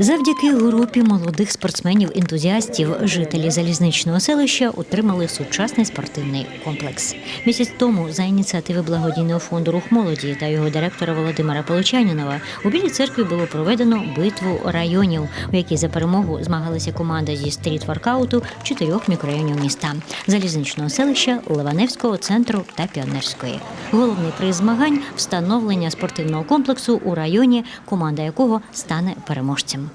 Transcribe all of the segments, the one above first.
Завдяки групі молодих спортсменів-ентузіастів жителі залізничного селища отримали сучасний спортивний комплекс. Місяць тому за ініціативи благодійного фонду Рух молоді та його директора Володимира Полочанінова у Білій церкві було проведено битву районів, у якій за перемогу змагалися команди зі стріт-воркауту чотирьох мікрорайонів міста залізничного селища, Ливаневського центру та Піонерської. Головний приз змагань встановлення спортивного комплексу у районі, команда якого стане переможцем.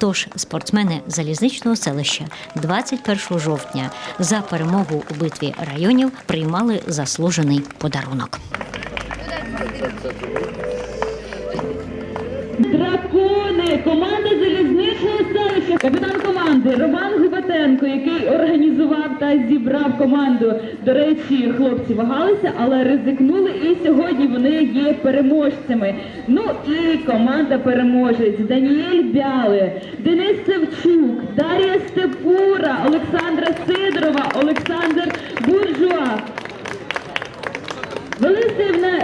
Тож спортсмени залізничного селища 21 жовтня за перемогу у битві районів приймали заслужений подарунок. Дракони, команда залізничного селища, капітан команди Роман Губатенко, який організував та зібрав команду. До речі, хлопці вагалися, але ризикнули, і сьогодні вони є переможцями. Ну і команда переможець Даніель Бяли, Денис Севчук, Дар'я Степура, Олександра Сидорова, Олександр Буржуа.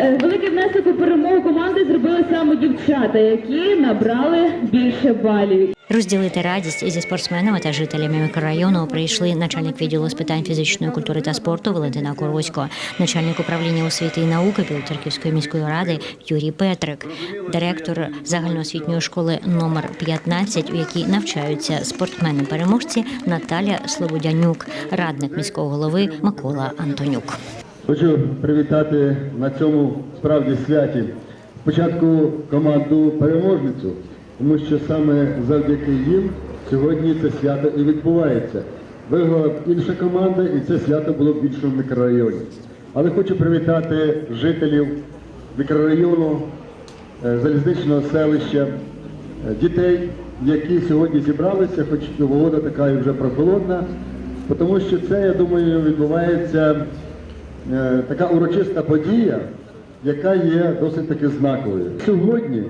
Е, великий внесок у перемогу команди зробили саме дівчата, які набрали більше балів. Розділити радість зі спортсменами та жителями мікрорайону прийшли начальник відділу з питань фізичної культури та спорту Валентина Коровсько, начальник управління освіти і науки Білоцерківської міської ради Юрій Петрик, директор загальноосвітньої школи номер 15, у якій навчаються спортсмени-переможці Наталя Слободянюк, радник міського голови Микола Антонюк. Хочу привітати на цьому справді святі. Спочатку команду переможницю, тому що саме завдяки їм сьогодні це свято і відбувається. Виграла інша команда, і це свято було в іншому мікрорайоні. Але хочу привітати жителів мікрорайону, е, залізничного селища, е, дітей, які сьогодні зібралися, хоч погода така і вже прохолодна, тому що це, я думаю, відбувається е, така урочиста подія, яка є досить таки знаковою. Сьогодні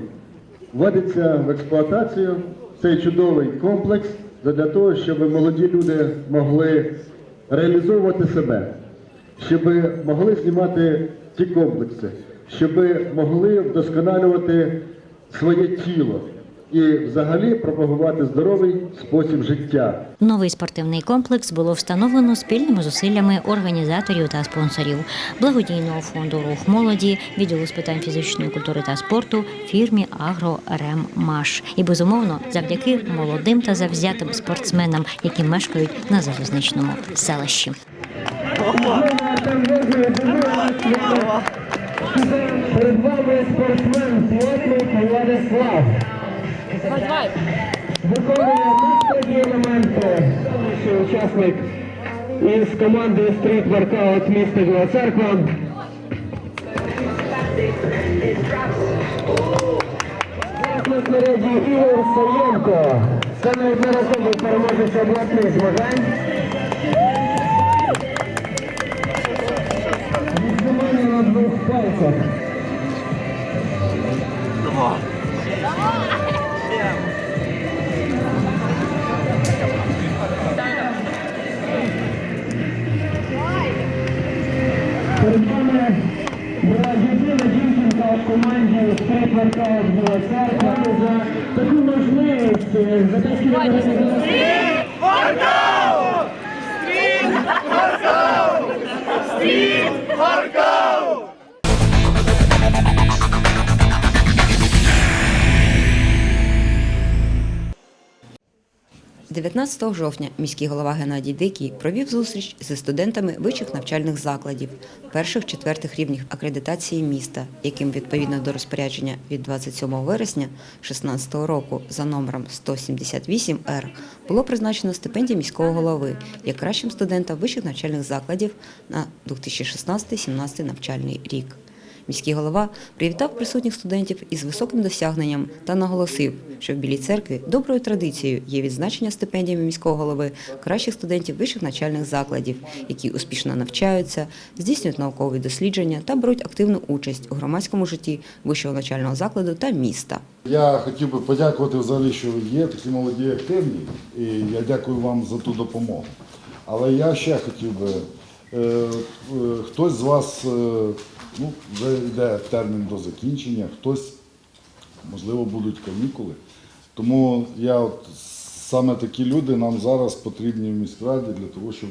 вводиться в експлуатацію цей чудовий комплекс для того, щоб молоді люди могли реалізовувати себе, щоб могли знімати ті комплекси, щоб могли вдосконалювати своє тіло і взагалі пропагувати здоровий спосіб життя. Новий спортивний комплекс було встановлено спільними зусиллями організаторів та спонсорів благодійного фонду Рух молоді, відділу з питань фізичної культури та спорту, фірмі Агро Рем Маш. І безумовно завдяки молодим та завзятим спортсменам, які мешкають на залізничному селищі. Перед вами спортсмен Владислав. Виконує наступні елементи. Ще учасник із команди Street Workout міста Біла Церква. На снаряді Ігор Саєнко. Це неодноразовий переможець обласних змагань. Відзимання на двох пальцях. Workout Біла Церква за таку можливість, е, за те, що ви організували. Workout! 19 жовтня міський голова Геннадій Дикий провів зустріч зі студентами вищих навчальних закладів перших-четвертих рівнів акредитації міста, яким відповідно до розпорядження від 27 вересня 2016 року за номером 178-Р було призначено стипендії міського голови як кращим студентам вищих навчальних закладів на 2016-17 навчальний рік. Міський голова привітав присутніх студентів із високим досягненням та наголосив, що в Білій церкві доброю традицією є відзначення стипендіями міського голови кращих студентів вищих навчальних закладів, які успішно навчаються, здійснюють наукові дослідження та беруть активну участь у громадському житті вищого навчального закладу та міста. Я хотів би подякувати взагалі, що є такі молоді активні, і я дякую вам за ту допомогу. Але я ще хотів би, е, е, хтось з вас, е, ну, вже йде термін до закінчення, хтось, можливо, будуть канікули, Тому я от, саме такі люди нам зараз потрібні в міськраді для того, щоб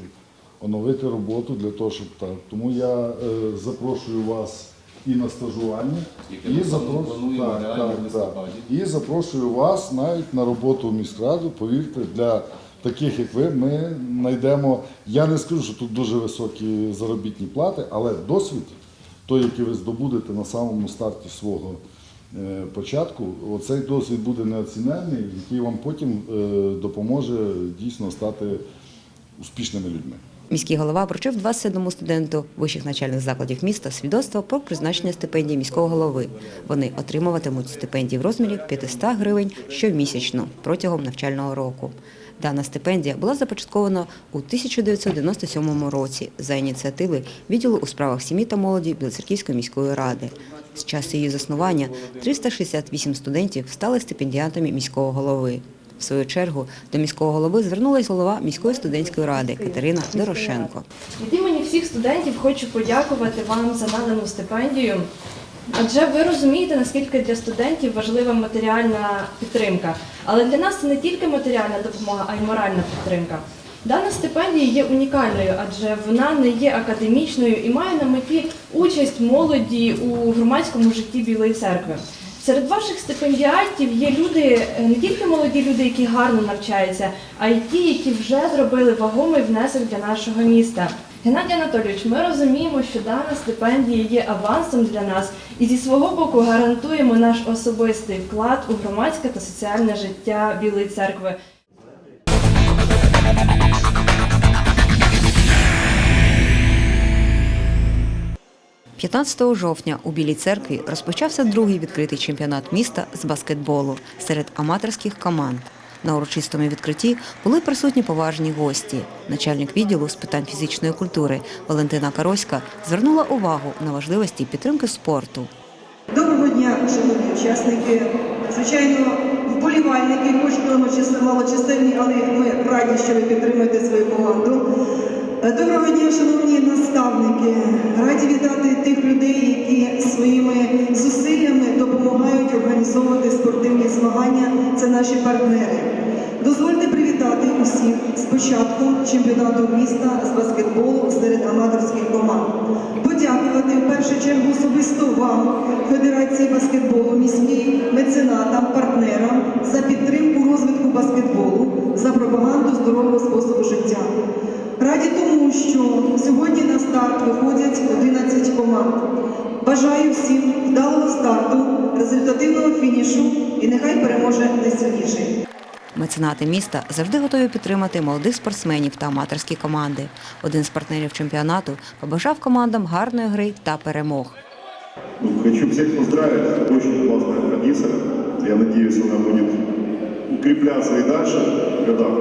оновити роботу, для того, щоб так. Тому я е, запрошую вас і на стажування, і запрошую, плануємо так, так, так. і запрошую вас навіть на роботу в міськраду. Повірте, для таких як ви, ми знайдемо. Я не скажу, що тут дуже високі заробітні плати, але досвід, той, який ви здобудете на самому старті свого е, початку, оцей досвід буде неоціненний, який вам потім е, допоможе дійсно стати успішними людьми. Міський голова вручив 21 студенту вищих навчальних закладів міста свідоцтво про призначення стипендії міського голови. Вони отримуватимуть стипендії в розмірі 500 гривень щомісячно протягом навчального року. Дана стипендія була започаткована у 1997 році за ініціативи відділу у справах сім'ї та молоді Білоцерківської міської ради. З часу її заснування 368 студентів стали стипендіантами міського голови. В свою чергу до міського голови звернулась голова міської студентської ради Катерина Дорошенко. Від імені всіх студентів хочу подякувати вам за надану стипендію. Адже ви розумієте, наскільки для студентів важлива матеріальна підтримка. Але для нас це не тільки матеріальна допомога, а й моральна підтримка. Дана стипендія є унікальною, адже вона не є академічною і має на меті участь молоді у громадському житті Білої церкви. Серед ваших стипендіатів є люди, е, не тільки молоді люди, які гарно навчаються, а й ті, які вже зробили вагомий внесок для нашого міста. Геннадій Анатолійович, ми розуміємо, що дана стипендія є авансом для нас і зі свого боку гарантуємо наш особистий вклад у громадське та соціальне життя Білої церкви. 15 жовтня у Білій церкві розпочався другий відкритий чемпіонат міста з баскетболу серед аматорських команд. На урочистому відкритті були присутні поважні гості. Начальник відділу з питань фізичної культури Валентина Кароська звернула увагу на важливості підтримки спорту. Доброго дня, шановні учасники. Звичайно, вболівальники, хоч ми чисто малочисельні, але ми раді, що ви підтримуєте свою команду. Е, Доброго дня, шановні наставники. Раді вітати тих людей, які своїми організовувати спортивні змагання. Це наші партнери. Дозвольте привітати усіх з початком чемпіонату міста з баскетболу серед аматорських команд. Подякувати в першу чергу особисто вам, Федерації баскетболу міській, меценатам, партнерам за підтримку розвитку баскетболу, за пропаганду здорового способу життя. Раді тому, що сьогодні на старт виходять 11 команд. Бажаю всім вдалого старту, результативного фінішу і нехай переможе найсильніший. Меценати міста завжди готові підтримати молодих спортсменів та аматорські команди. Один з партнерів чемпіонату побажав командам гарної гри та перемог. Ну, Хочу всех поздравить, это очень классная традиция. Я надеюсь, она будет укрепляться и дальше в годах.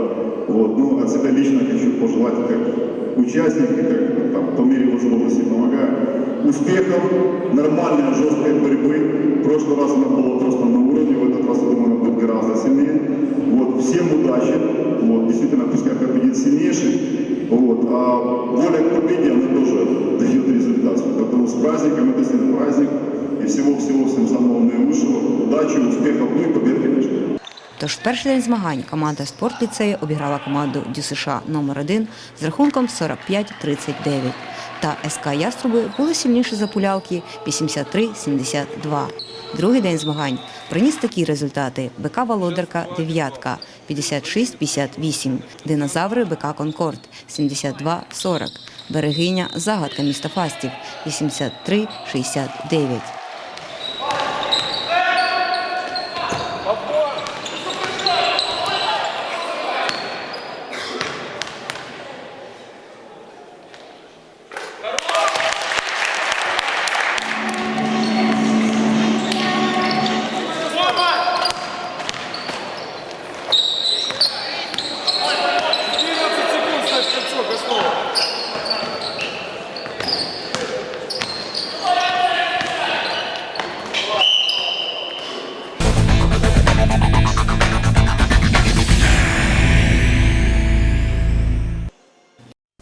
Вот. Ну, от себя лично хочу пожелать, как участник, и как там, по мере возможности помогаю, успехов, нормальной, жесткой борьбы В прошлый раз она была просто на уровне, в этот раз, я думаю, она будет гораздо сильнее. Вот. Всем удачи. Вот. Действительно, пускай победит сильнейший. Вот. А воля к победе, она тоже дает результат. Поэтому с праздником, это действительно праздник. И всего-всего всем самого наилучшего. Удачи, успехов, ну и побед, конечно. Тож в перший день змагань команда спортліцею обіграла команду ДЮСШ номер 1 з рахунком 45-39. Та СК Яструби були сильніші за пулявки 83-72. Другий день змагань приніс такі результати. БК Володарка – дев'ятка, 56-58. Динозаври БК Конкорд – 72-40. Берегиня – загадка міста Фастів – 83-69.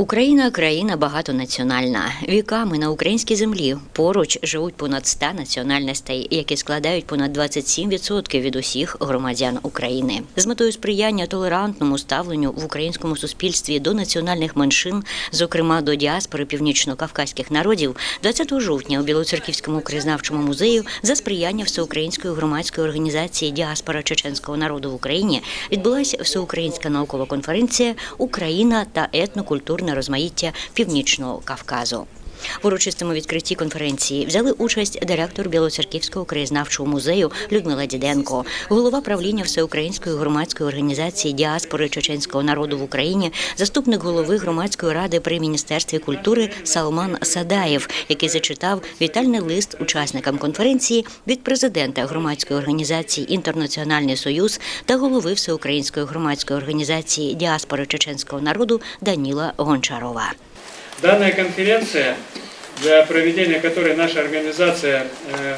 Україна країна багатонаціональна. Віками на українській землі поруч живуть понад 100 національностей, які складають понад 27% від усіх громадян України. З метою сприяння толерантному ставленню в українському суспільстві до національних меншин, зокрема до діаспори північно-кавказьких народів, 20 жовтня у Білоцерківському краєзнавчому музею за сприяння всеукраїнської громадської організації Діаспора чеченського народу в Україні відбулася всеукраїнська наукова конференція Україна та етнокультурне розмаїття Північного Кавказу. В урочистому відкритті конференції взяли участь директор Білоцерківського краєзнавчого музею Людмила Діденко, голова правління Всеукраїнської громадської організації діаспори чеченського народу в Україні, заступник голови громадської ради при міністерстві культури Салман Садаєв, який зачитав вітальний лист учасникам конференції від президента громадської організації Інтернаціональний Союз та голови Всеукраїнської громадської організації діаспори чеченського народу Даніла Гончарова. Данная конференция, для проведения которой наша организация э,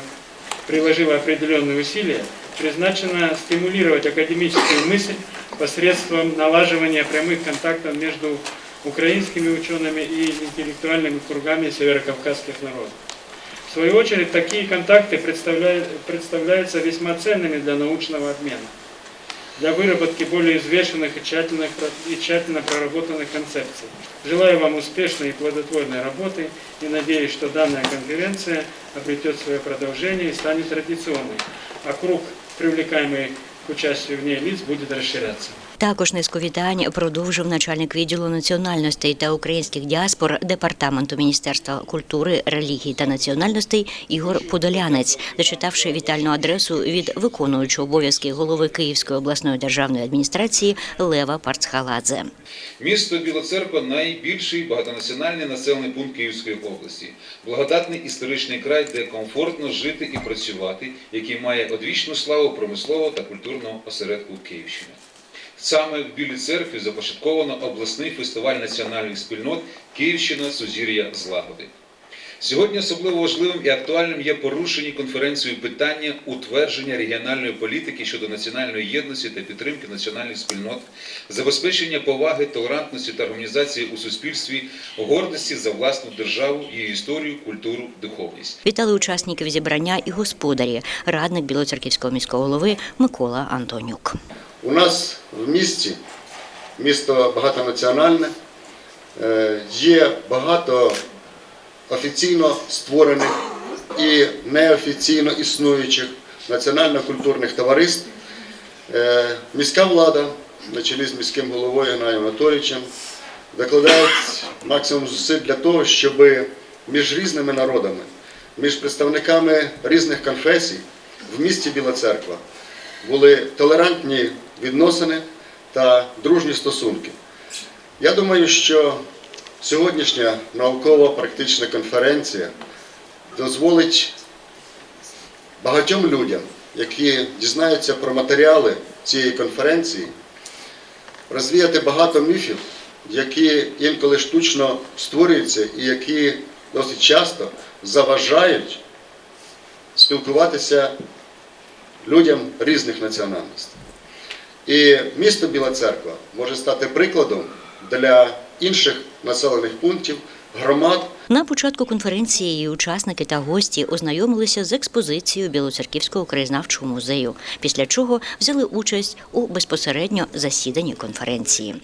приложила определенные усилия, призначена стимулировать академическую мысль посредством налаживания прямых контактов между украинскими учеными и интеллектуальными кругами северокавказских народов. В свою очередь, такие контакты представляют, представляются весьма ценными для научного обмена для выработки более взвешенных и, тщательных, и тщательно проработанных концепций. Желаю вам успешной и плодотворной работы и надеюсь, что данная конференция обретет свое продолжение и станет традиционной, а круг привлекаемый к участию в ней лиц будет расширяться. Також низку вітань продовжив начальник відділу національностей та українських діаспор департаменту Міністерства культури, релігії та національностей Ігор Подолянець, зачитавши вітальну адресу від виконуючого обов'язки голови Київської обласної державної адміністрації Лева Парцхаладзе. Місто Білоцерква найбільший багатонаціональний населений пункт Київської області, благодатний історичний край, де комфортно жити і працювати, який має одвічну славу промислового та культурного осередку Київщини. Саме в Білій церкві започатковано обласний фестиваль національних спільнот Київщина Сузір'я Злагоди. Сьогодні особливо важливим і актуальним є порушені конференцією питання утвердження регіональної політики щодо національної єдності та підтримки національних спільнот, забезпечення поваги, толерантності та організації у суспільстві, гордості за власну державу, її історію, культуру, духовність. Вітали учасників зібрання і господарі, радник Білоцерківського міського голови Микола Антонюк. У нас в місті, місто багатонаціональне, е, є багато офіційно створених і неофіційно існуючих національно-культурних товариств. Е, Міська влада на чолі з міським головою Геннадієм Анатолійовичем докладає максимум зусиль для того, щоб між різними народами, між представниками різних конфесій в місті Біла Церква були толерантні відносини та дружні стосунки. Я думаю, що сьогоднішня науково-практична конференція дозволить багатьом людям, які дізнаються про матеріали цієї конференції, розвіяти багато міфів, які інколи штучно створюються і які досить часто заважають спілкуватися людям різних національностей. І місто Біла Церква може стати прикладом для інших населених пунктів, громад. На початку конференції її учасники та гості ознайомилися з експозицією Білоцерківського краєзнавчого музею, після чого взяли участь у безпосередньо засіданні конференції.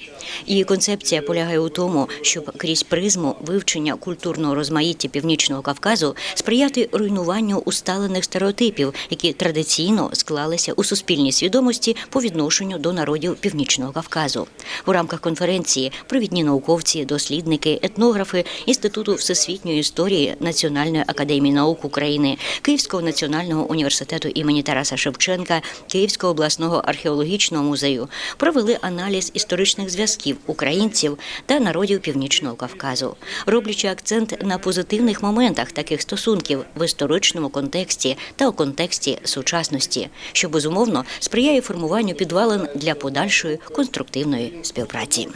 Її концепція полягає у тому, щоб крізь призму вивчення культурного розмаїття північного Кавказу сприяти руйнуванню усталених стереотипів, які традиційно склалися у суспільній свідомості по відношенню до народів північного Кавказу. У рамках конференції провідні науковці, дослідники, етнографи інституту всесвітньої історії Національної академії наук України, Київського національного університету імені Тараса Шевченка, Київського обласного археологічного музею провели аналіз історичних зв'язків українців та народів північного Кавказу, роблячи акцент на позитивних моментах таких стосунків в історичному контексті та у контексті сучасності, що безумовно сприяє формуванню підвалин для подальшої конструктивної співпраці.